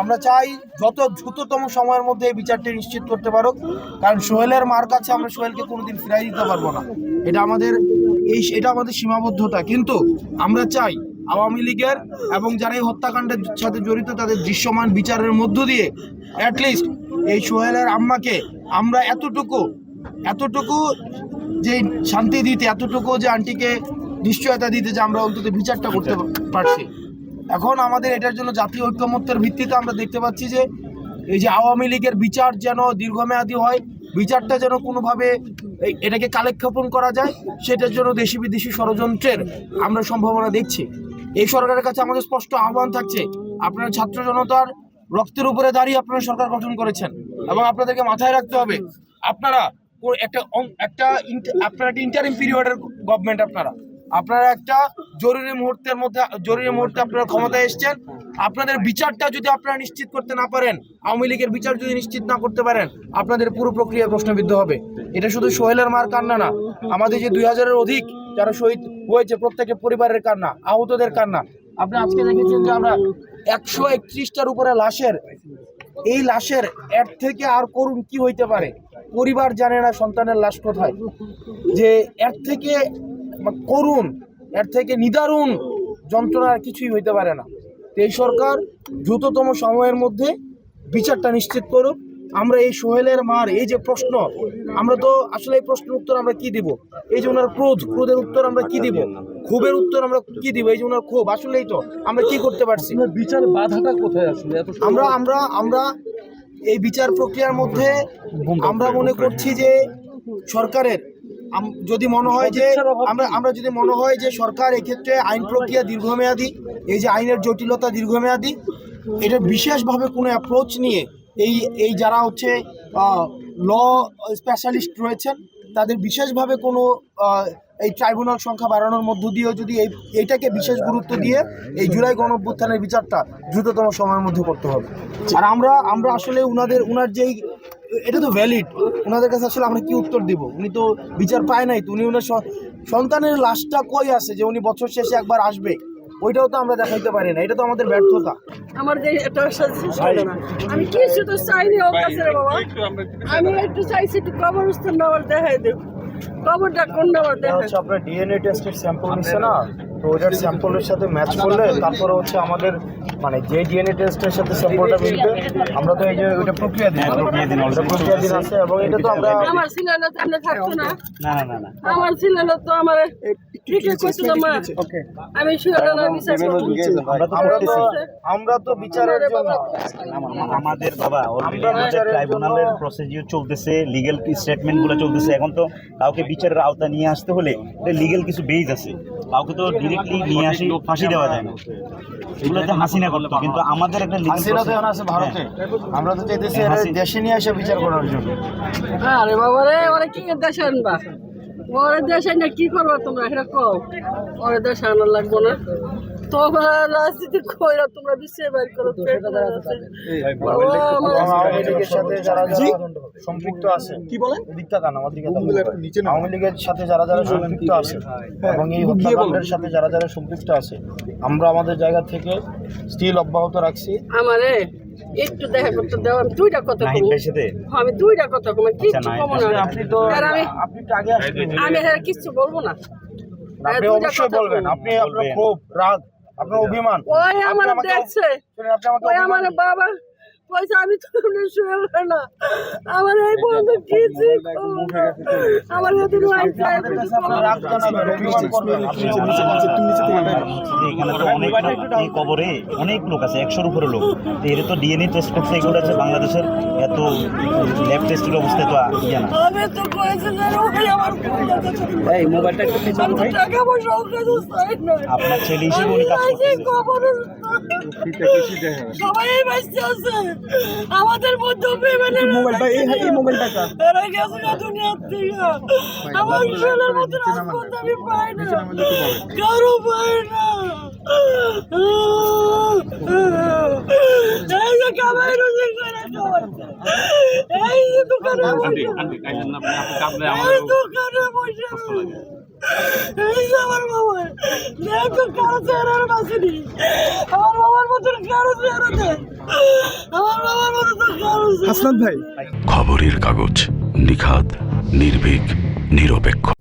আমরা চাই যত দ্রুততম সময়ের মধ্যে এই বিচারটি নিশ্চিত করতে পারো কারণ সোহেলের মার কাছে আমরা সোহেলকে কোনোদিন ফিরাই দিতে পারব না। এটা আমাদের এই এটা আমাদের সীমাবদ্ধতা। কিন্তু আমরা চাই আওয়ামী লীগের এবং যারা এই হত্যাকাণ্ডের সাথে জড়িত তাদের দৃশ্যমান বিচারের মধ্য দিয়ে অ্যাটলিস্ট এই সোহেলের আম্মাকে আমরা এতটুকু এতটুকু যে শান্তি দিতে, এতটুকু যে আন্টিকে নিশ্চয়তা দিতে যে আমরা অন্তত বিচারটা করতে পারছি। এখন আমাদের এটার জন্য জাতীয় ঐক্যমত্যের ভিত্তিতে আমরা দেখতে পাচ্ছি যে এই যে আওয়ামী লীগের বিচার যেন দীর্ঘমেয়াদী হয় বিচারটা যেন কোনোভাবে এটাকে কালেক্ষেপণ করা যায় সেটার জন্য দেশি বিদেশি ষড়যন্ত্রের আমরা সম্ভাবনা দেখছি। এই সরকারের কাছে আমাদের স্পষ্ট আহ্বান থাকছে আপনারা ছাত্র জনতার রক্তের উপরে দাঁড়িয়ে আপনারা সরকার গঠন করেছেন এবং আপনাদেরকে মাথায় রাখতে হবে আপনারা একটা একটা আপনারা একটা ইন্টারিম পিরিয়ডের গভর্নমেন্ট আপনারা। আপনারা একটা জরুরি মুহূর্তের মধ্যে, জরুরি মুহূর্তে আপনারা ক্ষমতায় এসছেন। আপনাদের বিচারটা যদি আপনারা নিশ্চিত করতে না পারেন, আওয়ামী লীগের বিচার যদি নিশ্চিত না করতে পারেন, আপনাদের পুরো প্রক্রিয়া প্রশ্নবিদ্ধ হবে। এটা শুধু সোহেলের মার কান্না না, আমাদের যে দুই হাজারের অধিক যারা শহীদ হয়েছে প্রত্যেকের পরিবারের কান্না, আহতদের কান্না। আপনি আজকে দেখেছেন যে আমরা একশো একত্রিশটার উপরে লাশের, এই লাশের এর থেকে আর করুন কি হইতে পারে? পরিবার জানে না সন্তানের লাশ কোথায়। যে এর থেকে করুন এর থেকে নিদারুণ যন্ত্রণা আর কিছুই হইতে পারে না। তো এই সরকার দ্রুততম সময়ের মধ্যে বিচারটা নিশ্চিত করুক। আমরা এই সোহেলের মার এই যে প্রশ্ন আমরা তো আসলে এই প্রশ্নের উত্তর আমরা কি দিব? এই যে ওনার ক্রোধ ক্রোধের উত্তর আমরা কি দিব? ক্ষোভের উত্তর আমরা কি দিব? এই যে ওনার ক্ষোভ আসলেই তো আমরা কি করতে পারছি? বিচার বাধাটা কোথায় আসলে? আমরা আমরা আমরা এই বিচার প্রক্রিয়ার মধ্যে আমরা মনে করছি যে সরকারের যদি মনে হয় যে আমরা আমরা যদি মনে হয় যে সরকার এক্ষেত্রে আইন প্রক্রিয়া দীর্ঘমেয়াদী এই যে আইনের জটিলতা দীর্ঘমেয়াদী এটা বিশেষভাবে কোনো অ্যাপ্রোচ নিয়ে এই এই যারা হচ্ছে ল স্পেশালিস্ট রয়েছেন তাদের বিশেষভাবে কোনো এই ট্রাইব্যুনাল সংখ্যা বাড়ানোর মধ্য দিয়েও যদি এই এইটাকে বিশেষ গুরুত্ব দিয়ে এই জুলাই গণ অভ্যুত্থানের বিচারটা দ্রুততম সময়ের মধ্যে করতে হবে। আর আমরা আমরা আসলে উনাদের উনার যেই এটা তো ভ্যালিড ওনাদের কাছে আসলে আমরা কি উত্তর দিব? উনি তো বিচার পায় নাই তো উনি ওনার সন্তানের লাশটা কই আছে যে উনি বছর শেষে একবার আসবে? ওইটাও তো আমরা দেখাইতে পারি না এটা তো আমাদের ব্যর্থতা। আমার যে এটা ছিল না আমি কিছু তো চাইনি ওর কাছে বাবা। আমি একটু চাইছি একটু কবরস্থান নেওয়ার দেখাই দেব। কবরটা কোন এটা দেখাই? আপনার ডিএনএ টেস্টের স্যাম্পল নিচ্ছে না? ওটার স্যাম্পলের সাথে ম্যাচ করলে তারপরে হচ্ছে আমাদের মানে যে ডিএনএ টেস্টের সাথে স্যাম্পলটা মিলবে আমরা তো এই যে ওইটা প্রক্রিয়া দিন। প্রক্রিয়া দিন প্রক্রিয়া দিন আছে এবং এটা তো আমরা আমার ছিল না। না না না আমার ছিল তো আমার ঠিক করছিল মা ওকে আমি শুয়ে না বিচার করব। আমরা তো বিচারের জন্য আমাদের বাবা ট্রাইব্যুনালের প্রসিডিউর চলতেছে লিগেল স্টেটমেন্টগুলো চলতেছে এখন তো কাউকে বিচারের আওতা নিয়ে আসতে হলে লিগেল কিছু বেজ আছে কাউকে তো ডিরেক্টলি নিয়ে আসি ফাঁসি দেওয়া যায় না এগুলো তো হাসিনা করতো কিন্তু আমাদের একটা legal হাসিনা তো আছে ভারতে আমরা তো চাইতেছি হ্যাঁ, দেশে নিয়ে এসে বিচার করার জন্য আরে বাবা রে ওরা কি দেশে আনবা ওরা দেশে না কি করবা তোমরা? এটা কও। ওরা দেশে আনার লাগবো না। তোমরা রাজনীতি কইরা তোমরা বিশ্বে বাইর করো বাবা, আওয়ামী লীগের সাথে যারা যারা সম্পৃক্ত আছে কি বলেন? দিকটা কান আমার দিকে। আওয়ামী লীগের সাথে যারা যারা সম্পৃক্ত আছে এবং এই হত্যাকাণ্ডের সাথে যারা যারা সম্পৃক্ত আছে আমরা আমাদের জায়গা থেকে স্টিল অব্যাহত রাখছি। আমারে? একটু দেখা করতে দেওয়া দুইটা কথা কমু। আমি দুইটা কথা কম কিচ্ছু কম না। আপনি তো আমি আপনি তো আগে আসবেন। আমি হ্যাঁ কিচ্ছু বলব না। আপনি দুইটা অবশ্যই বলবেন। আপনি আপনার খুব রাগ আপনার অভিমান। ওই আমার দেখছে। আপনি আমাকে ওই আমার বাবা পয়সা আমি তো শুয়ে না। আমার এই বন্ধু কিছু আমার এই কবরে অনেক লোক আছে একশোর উপরে লোক। তো এর তো ডিএনএ টেস্ট করছে এগুলো আছে বাংলাদেশের এত ল্যাব টেস্টের অবস্থায় তো ইয়ে না। এই মোবাইলটা একটু আপনার ছেলে হিসেবে সবাই বাঁচতে আছে। আমাদের মধ্যে পেমেন্টের মোবাইলটা এই এই মোবাইলটা কার এরা গেছে না দুনিয়ার থেকে। আমার ছেলের মতো রাজপথ আমি পাই না। কারও পাই না। এই যে কামাই রোজি করে এই যে দোকানে বসে এই দোকানে বসে এই যে আমার কারও চেহারার বাবার মতন কারও চেহারা দেখ হাসনাত ভাই। খবরের কাগজ নিখাত নির্ভীক নিরপেক্ষ।